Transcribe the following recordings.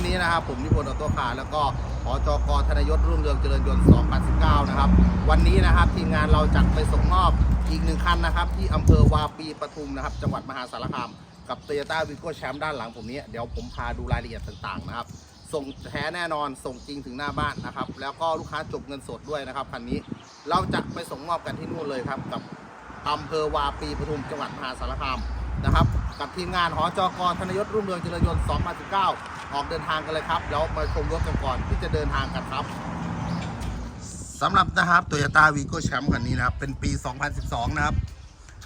ันนี้นะครับ ผมนิพนธ์ออโต้คาร์แล้วก็หอจกธนยศรุ่งเรืองเจริญยนต์ 2019 นะครับ วันนี้นะครับทีมงานเราจัดไปส่งมอบอีกหนึ่งคันนะครับ ที่อำเภอวาปีปทุมนะครับ จังหวัดมหาสารคาม กับ t o y ยต้าวิโก้แชมป์ด้านหลังผมนี้ เดี๋ยวผมพาดูรายละเอียดต่างๆนะครับ ส่งแท้แน่นอนส่งจริงถึงหน้าบ้านนะครับ แล้วก็ลูกค้าจบเงินสดด้วยนะครับคันนี้เราจะไปส่งมอบกันที่นู่นเลยครับกับอำเภอวาปีปทุมจังหวัดมหาสารคามนะครับ กับทีมงานหอจอกธนยศรุ่งเรืองเจริญยนต์2019 ออกเดินทางกันเลยครับเดี๋ยวมาชมรถกันก่อนที่จะเดินทางกันครับสำหรับนะครับโตโยต้าวีโก้แชมป์คันนี้นะครับ เป็นปี 2012 นะครับ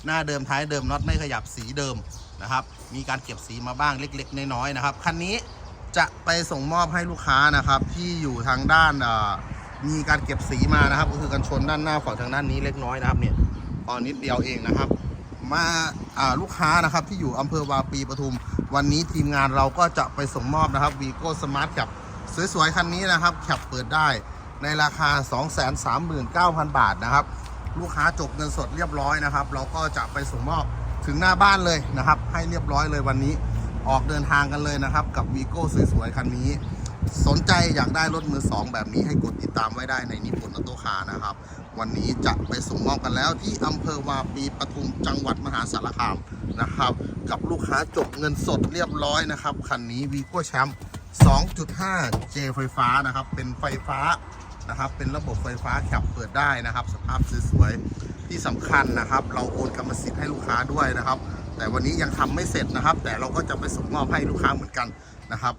หน้าเดิมท้ายเดิมน็อตไม่ขยับสีเดิมนะครับ มีการเก็บสีมาบ้างเล็ก ๆ น้อยๆนะครับคันนี้จะไปส่งมอบให้ลูกค้านะครับ ที่อยู่ทางด้านมีการเก็บสีมานะครับ ก็คือกันชนด้านหน้าฝั่งทางด้านนี้เล็กน้อยนะครับเนี่ยตอนนิดเดียวเองนะครับ มาลูกค้านะครับ ที่อยู่อำเภอวาปีปทุม วันนี้ทีมงานเราก็จะไปส่งมอบนะครับวีโก้สมาร์ทแคปสวยๆ คันนี้นะครับแคปเปิดได้ในราคา 239,000 บาทนะครับ ลูกค้าจบเงินสดเรียบร้อยนะครับ เราก็จะไปส่งมอบถึงหน้าบ้านเลยนะครับ ให้เรียบร้อยเลยวันนี้ออกเดินทางกันเลยนะครับ กับวีโก้สวยๆ คันนี้ สนใจอยากได้รถมือสองแบบนี้ให้กดติดตามไว้ได้ในนิพนธ์ออโต้คาร์นะครับ วันนี้จะไปส่งมอบกันแล้วที่อำเภอวาปีปทุมจังหวัดมหาสารคามนะครับ กับลูกค้าจบเงินสดเรียบร้อยนะครับคันนี้วีโก้แชมป์ 2.5 J ไฟฟ้านะครับ เป็นไฟฟ้านะครับ เป็นระบบไฟฟ้าแคปเปิดได้นะครับ สภาพสวยๆที่สำคัญนะครับ เราโอนกรรมสิทธิ์ให้ลูกค้าด้วยนะครับ แต่วันนี้ยังทำไม่เสร็จนะครับ แต่เราก็จะไปส่งมอบให้ลูกค้าเหมือนกันนะครับ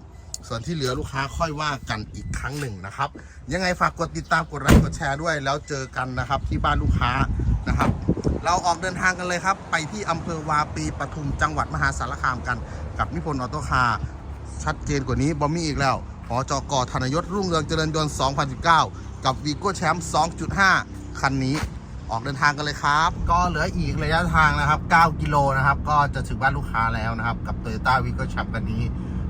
ส่วนที่เหลือลูกค้าค่อยว่ากันอีกครั้งหนึ่งนะครับ ยังไงฝากกดติดตามกดไลค์กดแชร์ด้วย แล้วเจอกันนะครับที่บ้านลูกค้านะครับ เราออกเดินทางกันเลยครับ ไปที่อำเภอวาปีปทุมจังหวัดมหาสารคามกัน กับนิพนธ์ออโต้คาร์ชัดเจนกว่านี้บอมมี่อีกแล้วหอจกธนยศรุ่งเรืองเจริญยนต์2019 กับวีโก้แชมป์2.5 คันนี้ออกเดินทางกันเลยครับ ก็เหลืออีกระยะทางนะครับ 9 กิโลนะครับ ก็จะถึงบ้านลูกค้าแล้วนะครับ กับ Toyota v i g o c h a m p คันนี้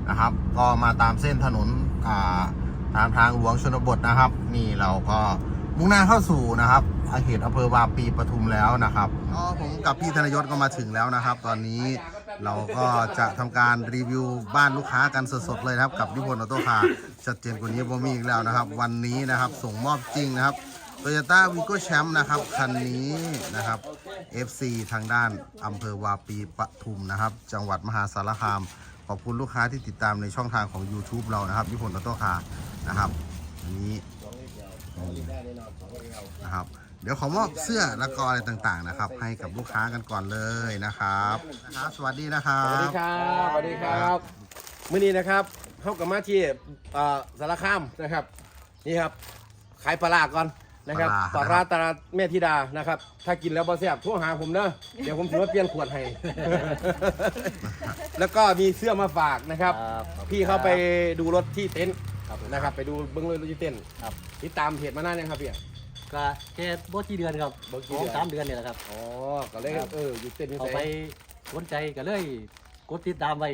นะครับ ก็มาตามเส้นถนนาตามทางหลวงชนบทนะครับ นี่เราก็มุ่งหน้าเข้าสู่นะครับเขตอำเภอวาปีปทุมแล้วนะครับก็ผมกับพี่ธนยศก็มาถึงแล้วนะครับ ตอนนี้เราก็จะทำการรีวิวบ้านลูกค้ากันสดๆเลยครับ กับนิพนธ์ออโต้คาร์ชัดเจนกว่านี้บ่มีอีกแล้วนะครับ วันนี้นะครับส่งมอบจริงนะครับโตโยต้าวีโก้แชมป์นะครับ คันนี้นะครับ FC ทางด้านอำเภอวาปีปทุมนะครับ จังหวัดมหาสารคาม ขอบคุณลูกค้าที่ติดตามในช่องทางของ YouTube เรานะครับญี่ปุ่นออโต้คาร์นะครับอันนี้นะครับ เดี๋ยวขอมอบเสื้อและก็อะไรต่างๆนะครับ ให้กับลูกค้ากันก่อนเลยนะครับนะครับสวัสดีนะครัสวัสดีบ ครับสวัสดีครับมื้อนี้นะครับเข้ากับมาที่เอ่อสารคามนะครับ นี่ครับ ขายปลาร้าก่อน นะครับปปลาลาร้าร้าตลาดแม่ธิดานะครับ ถ้ากินแล้วบ่แซ่บโทรหาผมเนอะเดี๋ยวผมถือว่าเปลี่ยนขวดให้ แล้วก็มีเสื้อมาฝากนะครับพี่เข้าไปดูรถที่เต็นท์นะครับ ไปดูเบิ้งรถที่เต็นท์ครับ ติดตามเพจมานานยังครับพี่ ก็แค่บ่กี่เดือนครับบ่กี่สเดืออนงสามเดือนเนี่ยแหละครับ อ๋อก็เลยเอออยู่เต็นท์อยู่เอาไหไปนสนใจก็เลยกดติดตามไว้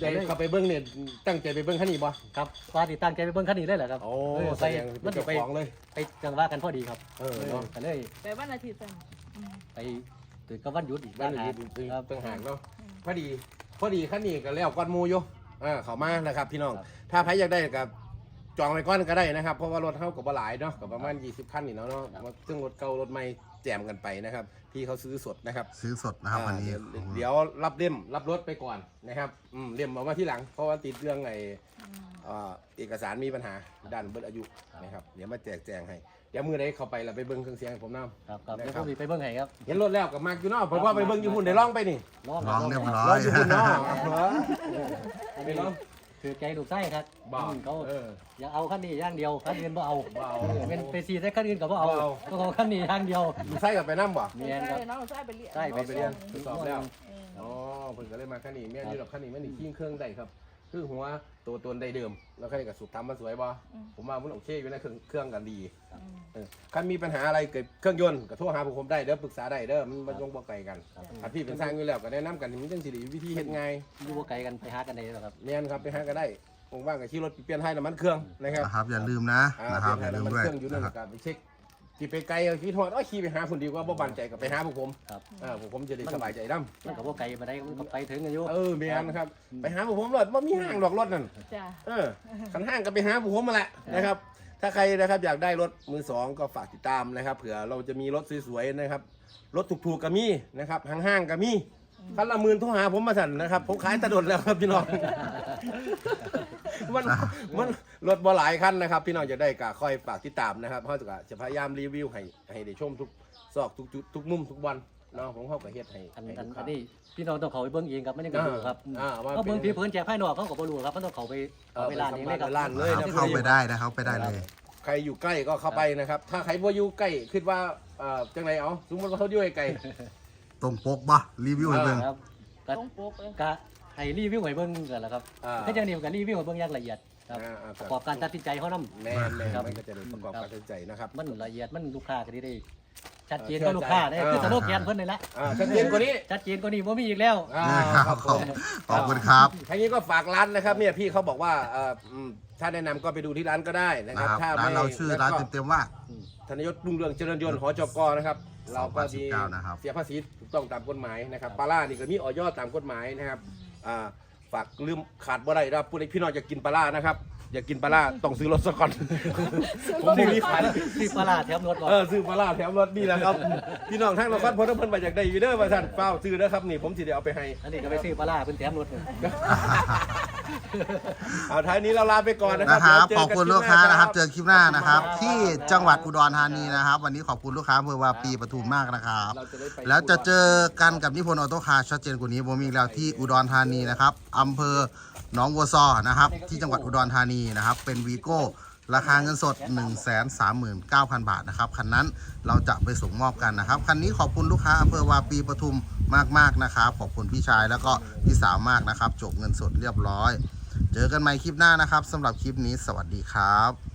ได้เข้าไปเบิ้งเนี่ยตั้งใจไปเบิ้งคันนี้บ่ครับว่าติดตั้งใจไปเบิ่งคันนี้เลยแหละครับโอ้เออใส่ไปยังเป็มันนเจ้าไปของเลย ไปจังหวะกันพอดีครับเออเออเนาะก็เลยไปวันอาทิตย์สั่นอืมไปตื่นกับวันหยุดอีกบ้านอยู่หตึงครับตึงห่างเนาะพอดี พอดีขั้นนี้ก็แล้วก้อนหมูอยู่อ่าเขามานะครับ พี่น้อง ครับ ถ้าใครอยากได้กับ จองไว้ก้อนก็ได้นะครับ เพราะว่ารถเท่ากับหลายเนาะกับประมาณ 20คันนี่เนาะเนาะซึ่งรถเก่ารถใหม่แจมกันไปนะครับพี่เขาซื้อสดนะครับซื้อสดนะครับวันนี้อ่าเดี๋ยวเดี๋ยวรับเล่มรับรถไปก่อนนะครับอืมเล่มเอามาที่หลัง เพราะว่าติดเรื่องไอ้อ่าเอกสารมีปัญหาด้านเบิดอายุนะครับเดี๋ยวมาแจกแจงให้เดี๋ยวมือไหนเข้าไปเราไปเบิ้งเครื่องเสียงให้ผมน้ครับครับนะเดี๋ยวครัผบมสิไปเบิ่งให้ครับเห็นรถแล้วกับมากอยู่เนาะเพราะว่าไปเบิ้งอยู่หุ่นได้ล่องไปนี่ ลองลองเรียบร้ร้ออยย อยู่คุณเนาะไปร้อง คือใจลูกไส้ครับบ้าอืมเขาเอออยากเอาคันนี้อย่างเดียวคันอื่นบ่เอาบ่เอาเออเป็นไปซีแต่คันอื่นก็บ่เอาบ่เอาก็เอาคันนี้อย่างเดียวใส่กับไปน้ำบ่เมียนครับใช่น้องใช่ไปเรียนใช่ไปเรียนทดสอบแล้วเอออ๋อเพิ่นก็เลยมาคันนี้แม่นอยู่ดอกคันนี้มันนี่ขี้เครื่องได้ครับ คือหัวตัวตนได้เดิม แล้วคันนี้ก็สุดทำมันสวยบ่ผมว่ามันโอเคอยู่นะเครื่องเครื่องกันดีอืมเออคันมีปัญหาอะไรเกิดเครื่องยนต์ก็โทรหาผมได้เด้อปรึกษาได้เด้อมันมันยงบ่ไกลกันถ้าพี่เป็นสร้างอยู่แล้วก็แนะนำกันมันจังสิได้วิธีเฮ็ดไงายอยู่บ่ไกลกันไปหากันได้แล้วครับแม่นครับไปหาก็ได้ว่างๆก็ขี่รถไปเปลี่ยนให้น้ำมันเครื่องนะครับนะครับอย่าลืมนะอ่านะครับเปอลี่ยนย่าให้ลืมน้ำมันด้วยเครื่องอยู่นั่นนะครับก็ไปเช็ค ขี่ไปไกลก็ขี่ทอดอ้อยขี่ไปหาคนดีกว่าบ่บันใจกับไปหาพวกผมครับเออพวกผมจะได้สบายใจนํมันก็บ่ไกลมาได้มันก็ไปถึงกันอยู่เออแม่นครับ ไปหาพวกผมรถบ่มีห้างดอกรถนั่น จ้ะเออคันห้างก็ไปหาพวกผมมาแหละนะครับ ถ้าใครนะครับอยากได้รถมือสองก็ฝากติดตามนะครับ เผื่อเราจะมีรถสวยๆนะครับ รถถูกๆก็มีนะครับห้างๆก็มีคันละหมื่นโทรหาผมมาสั่นนะครับ ผมขายตะดดแล้วครับพี่น้อง มันมันรถบ่หลายคันนะครับ พี่น้องจะได้ก็ค่อยฝากติดตามนะครับเพราะจะจะพยายามรีวิวให้ให้ได้ชมทุกซอกทุกจุดทุกมุมทุกวันเนาะผมเข้ากับเฮ็ดให้อันให้อันลูกอัค้า นนี้พี่น้องต้องเขาไปเบิ่งเองครับมันยังก็ดูครับอ่าว่าก็เป็นเบิ่งพี่เพิ่นแจกภายนอกเขาก็บ่รู้ครับมันต้องเขาไปเขาไปร้านเองเลยครับ ร้านเลยเอานะเข้าไปได้นะเข้าไปได้เลย ใครอยู่ใกล้ก็เข้าไปนะครับ ถ้าใครบ่อยู่ใกล้คิดว่าเอ่อจังไรเอาสมมติว่าเขาอยู่ไกล ตรงปกบ่รีวิวให้เบิ่ง ครับก็ต้องโป๊กเลยก็ ให้รีวิวให้เบิ่งกันแหละครับอ่าก็จังนี้มันก็รีวิวให้เบิ่งอย่างละเอียดครับอ่าอ่าประกอบการตัดสินใจเขานํ แม่นแม่นครับ มันก็จะได้ประกอบการตัดสินใจนะครับ มันละเอียดมันลูกค้าก็ได้ได้ชัดเจนเชื่ก็อใจลูกค้าได้อ่าคือสโลแกนเพิ่นนี่แหละอ่าชัดเจนกว่านี้ชัดเจนกว่านี้บ่มีอีกแล้ว อ่าครับขอบผมขอบคุณครับ ทั้งนี้ก็ฝากร้านนะครับเนี่ยพี่เขาบอกว่าเอ่ออืมถ้าแนะนำก็ไปดูที่ร้านก็ได้นะคนะรับครับถ้าร้านไม่เราชื่อร้านเต็มๆว่า ธนยศรุ่งเรืองเจริญยนต์หอจกนะครับ เราก็ดี2019นะครับ เสียภาษีถูกต้องตามกฎหมายนะครับปลาล่านี่ก็มีออยอตามกฎหมายนะครับ อ่าฝากลืมขาดบ่ได้นะครับผู้ใดพี่น้องอยากกินปลาล่านะครับ อยากกินปลาล่าต้องซื้อรถซะก่อนผมไม่มีขายซื้อปลาร้าแถมรถก่อนเออซื้อปลาล่าแถมรถนี่แหละครับ พี่น้องทั้งนครพนมเพิ่นมาจากใดอยู่เด้อมาสั่นเฝ้าซื้อนะครับนี่ผมสิได้เอาไปให้ อันนี้ก็ไปซื้อปลาร้าเพิ่นแถมรถเลย เอาท้ายนี้เราลาไปก่อนนะครันะครับเดี๋ยวขอบเจคุณกัลูกค้านะครับลิปหเจอคลิปหน้านะครับ ที่จังหวัดอุดรธานีนะครับ วันนี้ขอบคุณลูกค้าอำเภอวาปีปทุมมากนะครับเราจะได้ไปแล้วจะเจอกันกับนิพนธ์ออโต้คาร์ชัดเจนกว่านี้ผมมีอีกแล้วที่อุดรธานีนะครับอำเภอหนองบัวซอนะครับ ที่จังหวัดอุดรธานีนะครับ เป็นวีโก้ ราคาเงินสด 1 3 9 0 0 0 บาทนะครับ คันนั้นเราจะไปส่งมอบกันนะครับ คันนี้ขอบคุณลูกค้าอำเภอวาปีปทุมมากๆนะครับ ขอบคุณพี่ชายแล้วก็พี่สาวมากนะครับ จบเงินสดเรียบร้อย เจอกันใหม่คลิปหน้านะครับสำหรับคลิปนี้สวัสดีครับ